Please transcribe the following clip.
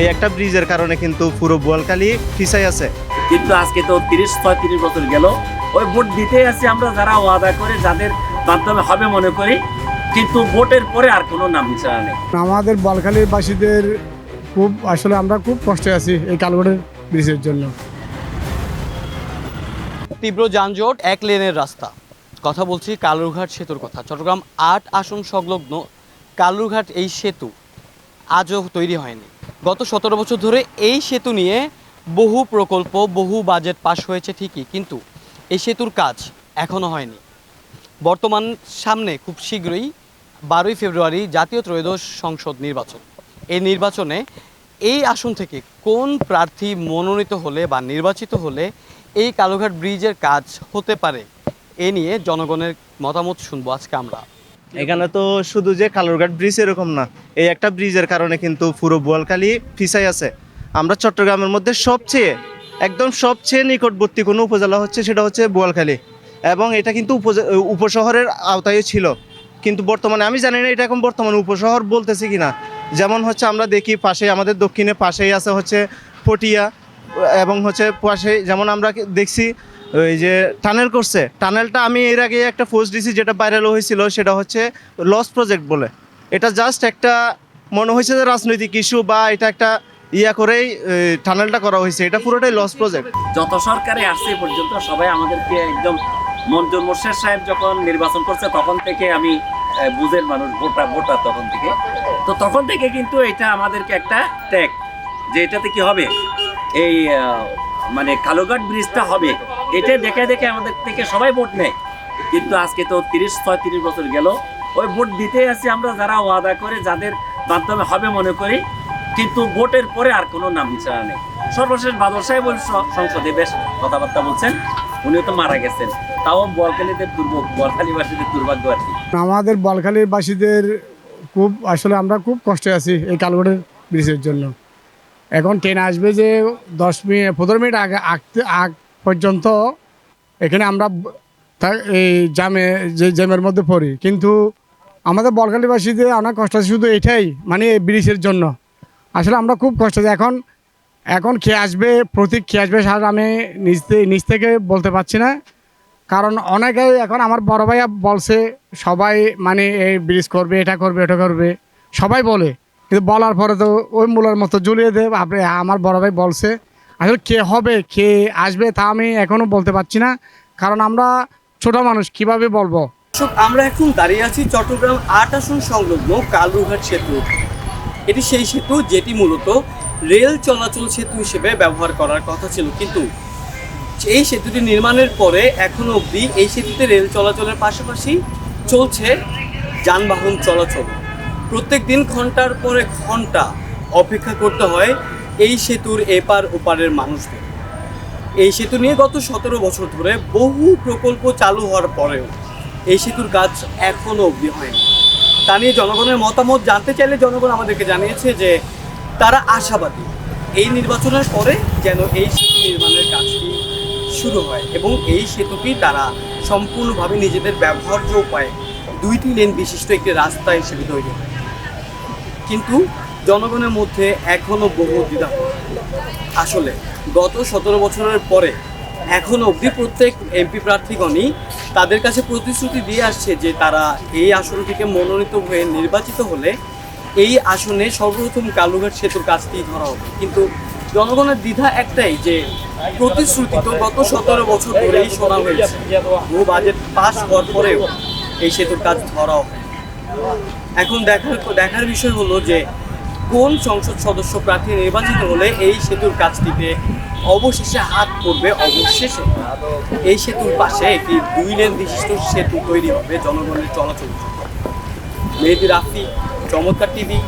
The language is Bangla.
এই একটা ব্রিজের কারণে কিন্তু পুরো বোয়ালখালী ফিসাই আছে। কিন্তু আজকে তো তিরিশ পঁয়ত্রিশ বছর গেল। ওই ভোট দিতে আছি আমরা যারা ওয়াদা করে যাদের মাধ্যমে হবে মনে করি। কিন্তু ভোটের পরে আর কোনো নাম বিচারা নেই। আমাদের বলখালীর বাসীদের খুব আসলে আমরা খুব কষ্টে আছি এই কালগড়ের ব্রিজের জন্য। তীব্র যানজট এক লেনের রাস্তা। কথা বলছি কালুরঘাট সেতুর কথা। চট্টগ্রাম আট আসন সংলগ্ন কালুরঘাট এই সেতু আজও তৈরি হয়নি। গত সতেরো বছর ধরে এই সেতু নিয়ে বহু প্রকল্প, বহু বাজেট পাশ হয়েছে ঠিকই, কিন্তু এই সেতুর কাজ এখনও হয়নি। বর্তমান সামনে খুব শীঘ্রই বারোই ফেব্রুয়ারি জাতীয় ত্রয়োদশ সংসদ নির্বাচন। এই নির্বাচনে এই আসন থেকে কোন প্রার্থী মনোনীত হলে বা নির্বাচিত হলে এই কালুঘাট ব্রিজের কাজ হতে পারে, এ নিয়ে জনগণের মতামত শুনব আজকে আমরা। এখানে তো শুধু যে কালুরঘাট ব্রিজ এরকম না, এই একটা ব্রিজের কারণে কিন্তু পুরো বোয়ালখালী ফিসাই আছে। আমরা চট্টগ্রামের মধ্যে সবচেয়ে, একদম সবচেয়ে নিকটবর্তী কোনো উপজেলা হচ্ছে সেটা হচ্ছে বোয়ালখালী। এবং এটা কিন্তু উপশহরের আওতায় ছিল। কিন্তু বর্তমানে আমি জানি না এটা এখন বর্তমানে উপশহর বলতেছি কি না যেমন হচ্ছে আমরা দেখি পাশে আমাদের দক্ষিণে পাশেই আছে হচ্ছে পটিয়া, এবং হচ্ছে পাশে যেমন আমরা দেখছি ওই যে টানেল করছে টানেলটা আমি এর আগে একটা পোস্ট দিছি যেটা ভাইরাল হয়েছিল, সেটা হচ্ছে লস প্রজেক্ট বলে। এটা জাস্ট একটা, মনে হয়েছে যে রাজনৈতিক ইস্যু বা এটা একটা ইয়া করেই টানেলটা করা হয়েছে। এটা পুরোটাই লস প্রজেক্ট যত সরকারে আসছে পর্যন্ত সবাই আমাদেরকে একদম মঞ্জুর মোর্শেদ সাহেব যখন নির্বাচন করছে, তখন থেকে আমি বুঝের মানুষ, ভোটার ভোটার তখন থেকে। তো তখন থেকে কিন্তু এটা আমাদেরকে একটা ট্যাগ যে এটাতে কি হবে? এই মানে কালোঘাট ব্রিজটা হবে। এটা দেখে দেখে আমাদের থেকে সবাই ভোট নেয়। কিন্তু আজকে তো তিরিশ ছয় তিরিশ বছর গেল। ওই ভোট দিতে আছি আমরা যারা ওয়াদা করে, যাদের মাধ্যমে হবে মনে করি, কিন্তু ভোটের পরে আর কোনো নাম বিচারা নেই। সর্বশেষ বাদল সাহেব সংসদে বেশ কথাবার্তা বলছেন, উনিও তো মারা গেছেন। তাও বলখালীদের দুর্ভোগ, বলখালীবাসীদের দুর্ভাগ্য আর কি। আমাদের বলখালীর বাসীদের খুব, আসলে আমরা খুব কষ্টে আছি এই কালগড়ের ব্রিজের জন্য। এখন ট্রেন আসবে যে দশ মিনিট, পনেরো মিনিট আগে আগতে আগ পর্যন্ত এখানে আমরা এই জামে, যে জ্যামের মধ্যে পড়ি। কিন্তু আমাদের বলখালীবাসীদের অনেক কষ্ট আছে, শুধু এটাই মানে এই ব্রিজের জন্য। আসলে আমরা খুব কষ্ট আছি। এখন এখন কে আসবে, প্রতীক কে আসবে স্যার আমি নিজ নিজ থেকে বলতে পারছি না। কারণ অনেকে এখন আমার বড় ভাইয়া বলছে, সবাই মানে এই ব্রিজ করবে, এটা করবে এটা করবে। সবাই বলে। কিন্তু বলার পরে তো ওই মূলের মতো ঝুলিয়ে দেব আপনি, আমার বড় ভাই বলছে আসলে কে হবে? কে আসবে তা আমি এখনও বলতে পারছি না। কারণ আমরা ছোট মানুষ, কীভাবে বলব? আমরা এখন দাঁড়িয়ে আছি চট্টগ্রাম আট আসন সংলগ্ন কালুরঘাট সেতু। এটি সেই সেতু যেটি মূলত রেল চলাচল সেতু হিসেবে ব্যবহার করার কথা ছিল। কিন্তু এই সেতুটি নির্মাণের পরে এখনও অবধি এই সেতুতে রেল চলাচলের পাশাপাশি চলছে যানবাহন চলাচল। প্রত্যেক দিন ঘণ্টার পরে ঘণ্টা অপেক্ষা করতে হয় এই সেতুর এপার ওপারের মানুষদের। এই সেতু নিয়ে গত সতেরো বছর ধরে বহু প্রকল্প চালু হওয়ার পরেও এই সেতুর কাজ এখনও অবধি হয়নি। তা নিয়ে জনগণের মতামত জানতে চাইলে জনগণ আমাদেরকে জানিয়েছে যে তারা আশাবাদী এই নির্বাচনের পরে যেন এই সেতু নির্মাণের কাজটি শুরু হয় এবং এই সেতুটি তারা সম্পূর্ণভাবে নিজেদের ব্যবহার্য উপায়ে দুইটি লেন বিশিষ্ট একটি রাস্তা হিসেবে তৈরি হয়। কিন্তু জনগণের মধ্যে এখনও বহু দ্বিধা। আসলে গত সতেরো বছরের পরে এখনও অবধি প্রত্যেক এমপি প্রার্থীগণই তাদের কাছে প্রতিশ্রুতি দিয়ে আসছে যে তারা এই আসনটিকে মনোনীত হয়ে নির্বাচিত হলে এই আসনে সর্বপ্রথম কালুঘাট সেতুর কাজটি ধরা হবে। কিন্তু জনগণের দ্বিধা একটাই যে প্রতিশ্রুতি তো গত সতেরো বছর ধরেই শোনা হয়েছে। বহু বাজেট পাস হওয়ার পরেও এই সেতুর কাজ ধরাও হয় এখন দেখার দেখার বিষয় হলো যে কোন সংসদ সদস্য প্রার্থী নির্বাচিত হলে এই সেতুর কাজটিতে অবশেষে হাত পড়বে অবশেষে? এই সেতুর পাশে একটি দুই লেন বিশিষ্ট সেতু তৈরি হবে জনগণের চলাচল। মেহেদি রাফি, চমৎকার টিভি।